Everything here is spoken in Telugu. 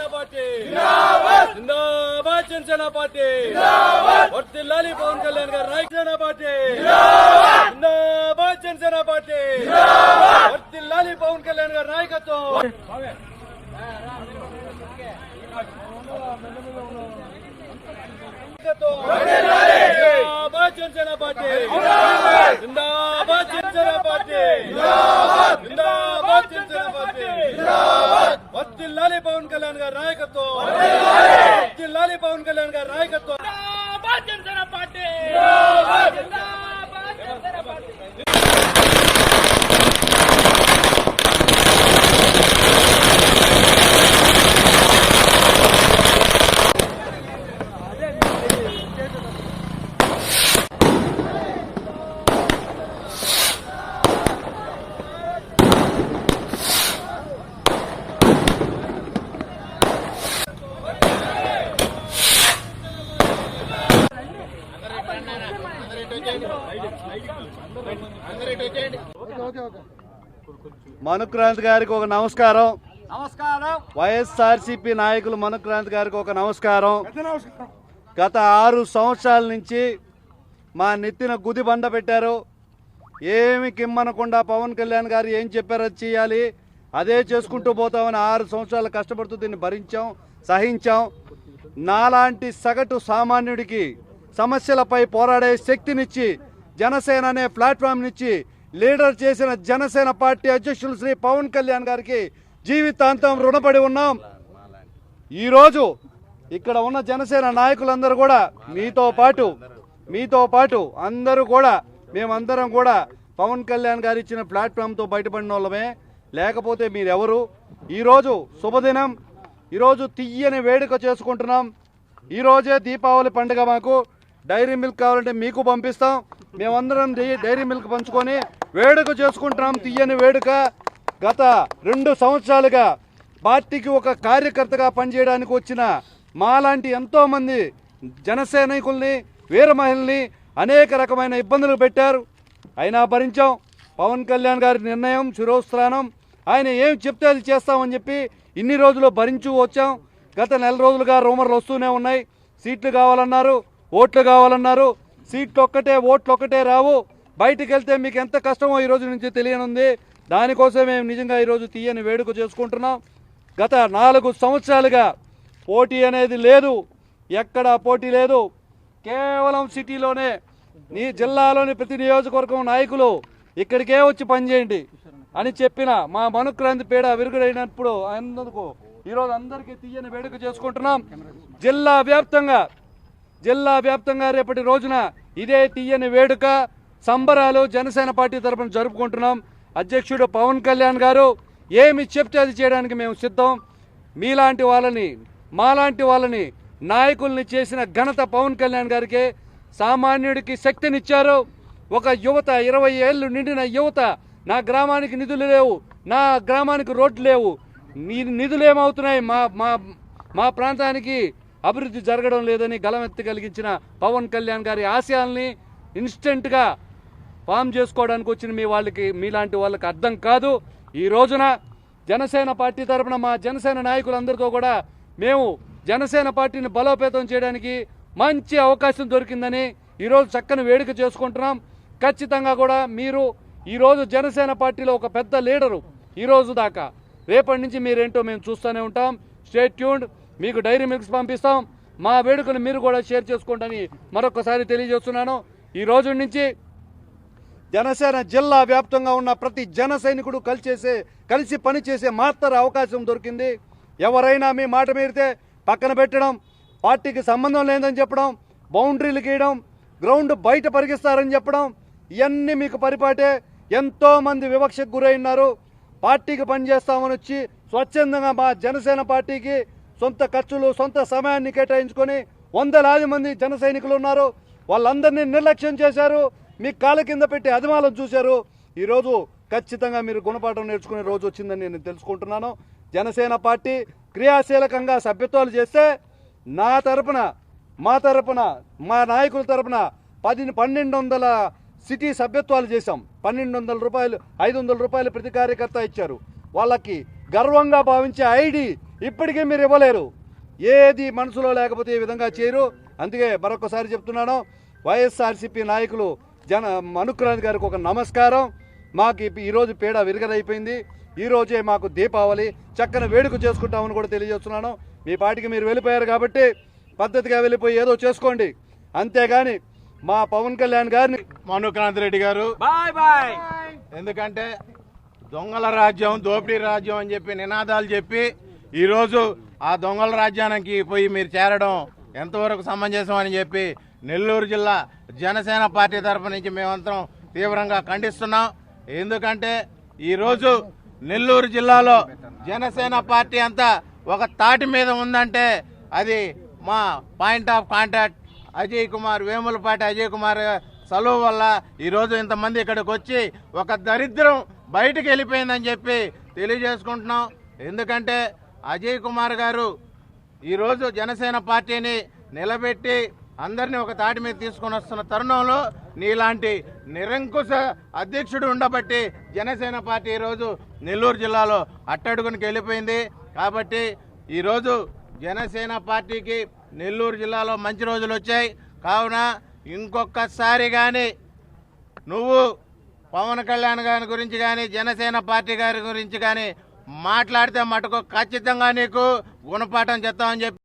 జనసేన పార్టీ. జిందాబాద్! జనసేన పార్టీ. వర్తిల్లాలి పవన్ కళ్యాణ్ గారు జనసేన పార్టీ. జిందాబాద్! జనసేన పార్టీ. వర్తిల్లాలి పవన్ కళ్యాణ్ గారు నాయకత్వం. జిందాబాద్ జనసేన పార్టీ. జిందాబాద్! జనసేన పార్టీ జిందాబాద్ జనసేన పార్టీ వర్తిల్లాలి పవన్ కళ్యాణ్ గారి నాయకత్వం వర్తిల్లాలి పవన్ కళ్యాణ్ గారి నాయకత్వం జిందాబాద్ జనసేన పార్టీ జిందాబాద్ జనసేన పార్టీ మనుక్రాంత్ గారికి ఒక నమస్కారం. నమస్కారం. వైఎస్ఆర్సీపీ నాయకులు మనుక్రాంత్ గారికి ఒక నమస్కారం? గత ఆరు సంవత్సరాల నుంచి మా నెత్తిన గుది బండ పెట్టారు. ఏమి కిమ్మనకుండా పవన్ కళ్యాణ్ గారు ఏం చెప్పారో అది చేయాలి. అదే చేసుకుంటూ పోతామని ఆరు సంవత్సరాలు కష్టపడుతూ దీన్ని భరించాం సహించాం. నాలాంటి సగటు సామాన్యుడికి సమస్యలపై పోరాడే శక్తినిచ్చి జనసేన అనే ప్లాట్ఫామ్నిచ్చి లీడర్ చేసిన జనసేన పార్టీ అధ్యక్షులు శ్రీ పవన్ కళ్యాణ్ గారికి జీవితాంతం రుణపడి ఉన్నాం. ఈరోజు ఇక్కడ ఉన్న జనసేన నాయకులందరూ కూడా మీతో పాటు మీతో పాటు అందరూ కూడా మేమందరం కూడా పవన్ కళ్యాణ్ గారు ఇచ్చిన ప్లాట్ఫామ్తో బయటపడిన వాళ్ళమే. లేకపోతే మీరెవరు? ఈరోజు శుభదినం. ఈరోజు తీయని వేడుక చేసుకుంటున్నాం. ఈరోజే దీపావళి పండుగ మాకు. డైరీ మిల్క్ కావాలంటే మీకు పంపిస్తాం. మేమందరం డైరీ మిల్క్ పంచుకొని వేడుక చేసుకుంటున్నాం తీయని వేడుక. గత రెండు సంవత్సరాలుగా పార్టీకి ఒక కార్యకర్తగా పనిచేయడానికి వచ్చిన మాలాంటి ఎంతోమంది జనసైనికుల్ని వీర మహిళల్ని అనేక రకమైన ఇబ్బందులు పెట్టారు. అయినా భరించాం. పవన్ కళ్యాణ్ గారి నిర్ణయం శిరోస్థానం. ఆయన ఏం చెప్తే అది చేస్తామని చెప్పి ఇన్ని రోజులు భరించు వచ్చాం. గత నెల రోజులుగా రూమర్లు వస్తూనే ఉన్నాయి. సీట్లు కావాలన్నారు ఓట్లు కావాలన్నారు. సీట్లు ఒక్కటే ఓట్లు ఒక్కటే రావు. బయటికి వెళ్తే మీకు ఎంత కష్టమో ఈ రోజు నుంచి తెలియనుంది. దానికోసం మేము నిజంగా ఈరోజు తీయని వేడుక చేసుకుంటున్నాం. గత నాలుగు సంవత్సరాలుగా పోటీ అనేది లేదు. ఎక్కడా పోటీ లేదు. కేవలం సిటీలోనే నీ జిల్లాలోని ప్రతి నియోజకవర్గం నాయకులు ఇక్కడికే వచ్చి పనిచేయండి అని చెప్పిన మా మనుక్రాంతి పీడ విరుగుడైనప్పుడు అందుకు ఈరోజు అందరికీ తీయని వేడుక చేసుకుంటున్నాం. జిల్లా వ్యాప్తంగా జిల్లా వ్యాప్తంగా రేపటి రోజున ఇదే తీయని వేడుక. సంబరాలు జనసేన పార్టీ తరఫున జరుపుకుంటున్నాం. అధ్యక్షుడు పవన్ కళ్యాణ్ గారు ఏమి చెప్తే అది చేయడానికి మేము సిద్ధం. మీలాంటి వాళ్ళని మాలాంటి వాళ్ళని నాయకుల్ని చేసిన ఘనత పవన్ కళ్యాణ్ గారికి సామాన్యుడికి శక్తినిచ్చారు. ఒక యువత ఇరవై ఏళ్ళు నిండిన యువత నా గ్రామానికి నిధులు లేవు నా గ్రామానికి రోడ్లు లేవు. నీ నిధులు ఏమవుతున్నాయి? మా మా మా ప్రాంతానికి అభివృద్ధి జరగడం లేదని గలమెత్తి కలిగించిన పవన్ కళ్యాణ్ గారి ఆశయాల్ని ఇన్స్టెంట్గా ఫామ్ చేసుకోవడానికి వచ్చిన మీ వాళ్ళకి మీలాంటి వాళ్ళకి అర్థం కాదు. ఈ రోజున జనసేన పార్టీ తరఫున మా జనసేన నాయకులందరితో కూడా మేము జనసేన పార్టీని బలోపేతం చేయడానికి మంచి అవకాశం దొరికిందని ఈరోజు చక్కని వేడుక చేసుకుంటున్నాం. ఖచ్చితంగా కూడా మీరు ఈరోజు జనసేన పార్టీలో ఒక పెద్ద లీడరు ఈరోజు దాకా. రేపటి నుంచి మీరేంటో మేము చూస్తూనే ఉంటాం. స్టేట్ ట్యూన్డ్ మీకు డైరీ మిల్క్స్ పంపిస్తాం. మా వేడుకను మీరు కూడా షేర్ చేసుకోండి మరొకసారి తెలియజేస్తున్నాను. ఈ రోజు నుంచి జనసేన జిల్లా వ్యాప్తంగా ఉన్న ప్రతి జన సైనికుడు కలిసేసే కలిసి పనిచేసే మాత్ర అవకాశం దొరికింది. ఎవరైనా మీ మాట మీరితే పక్కన పెట్టడం పార్టీకి సంబంధం లేదని చెప్పడం బౌండరీలు గీయడం గ్రౌండ్ బయట పరిగిస్తారని చెప్పడం ఇవన్నీ మీకు పరిపాటే ఎంతోమంది వివక్షకు గురైనారు. పార్టీకి పనిచేస్తామని వచ్చి స్వచ్ఛందంగా మా జనసేన పార్టీకి సొంత ఖర్చులు సొంత సమయాన్ని కేటాయించుకొని వందలాది మంది జన ఉన్నారు. వాళ్ళందరినీ నిర్లక్ష్యం చేశారు. మీ కాళ్ళ కింద పెట్టి అధిమాలం చూశారు. ఈరోజు ఖచ్చితంగా మీరు గుణపాఠం నేర్చుకునే రోజు వచ్చిందని నేను తెలుసుకుంటున్నాను. జనసేన పార్టీ క్రియాశీలకంగా సభ్యత్వాలు చేస్తే నా తరపున మా తరపున మా నాయకుల తరపున పది పన్నెండు వందల సిటీ సభ్యత్వాలు చేశాం. పన్నెండు వందల రూపాయలు ఐదు వందల రూపాయలు ప్రతి కార్యకర్త ఇచ్చారు. వాళ్ళకి గర్వంగా భావించే ఐడి ఇప్పటికీ మీరు ఇవ్వలేరు. ఏది మనసులో లేకపోతే ఈ విధంగా చేయరు. అందుకే మరొకసారి చెప్తున్నాను వైఎస్ఆర్సీపీ నాయకులు జన మనుక్రాంతి గారికి ఒక నమస్కారం. మాకు ఈరోజు పీడ విరగదైపోయింది. ఈ రోజే మాకు దీపావళి చక్కని వేడుక చేసుకుంటామని కూడా తెలియజేస్తున్నాను. మీ పాటికి మీరు వెళ్ళిపోయారు కాబట్టి పద్ధతిగా వెళ్ళిపోయి ఏదో చేసుకోండి. అంతేగాని మా పవన్ కళ్యాణ్ గారిని మనుక్రాంతి రెడ్డి గారు. Bye bye. ఎందుకంటే దొంగల రాజ్యం దోపిడీ రాజ్యం అని చెప్పి నినాదాలు చెప్పి ఈరోజు ఆ దొంగల రాజ్యానికి పోయి మీరు చేరడం ఎంతవరకు సమంజసం అని చెప్పి నెల్లూరు జిల్లా జనసేన పార్టీ తరఫు నుంచి మేమంతరం తీవ్రంగా ఖండిస్తున్నాం. ఎందుకంటే ఈరోజు నెల్లూరు జిల్లాలో జనసేన పార్టీ అంతా ఒక తాటి మీద ఉందంటే అది మా point of contact Ajay Kumar Vemulapati Ajay Kumar చలువు వల్ల ఈరోజు ఇంతమంది ఇక్కడికి వచ్చి ఒక దరిద్రం బయటికి వెళ్ళిపోయిందని చెప్పి తెలియజేసుకుంటున్నాం. ఎందుకంటే అజయ్ కుమార్ గారు ఈరోజు జనసేన పార్టీని నిలబెట్టి అందరినీ ఒక తాటి మీద తీసుకొని వస్తున్న తరుణంలో నీలాంటి నిరంకుశ అధ్యక్షుడు ఉండబట్టి జనసేన పార్టీ ఈరోజు నెల్లూరు జిల్లాలో అట్టడుగునికి వెళ్ళిపోయింది. కాబట్టి ఈరోజు జనసేన పార్టీకి నెల్లూరు జిల్లాలో మంచి రోజులు వచ్చాయి. కావున ఇంకొకసారి కానీ నువ్వు పవన్ కళ్యాణ్ గారి గురించి కానీ జనసేన పార్టీ గారి గురించి కానీ మాట్లాడితే మటుకు ఖచ్చితంగా నీకు గుణపాఠం చెప్తామని చెప్పి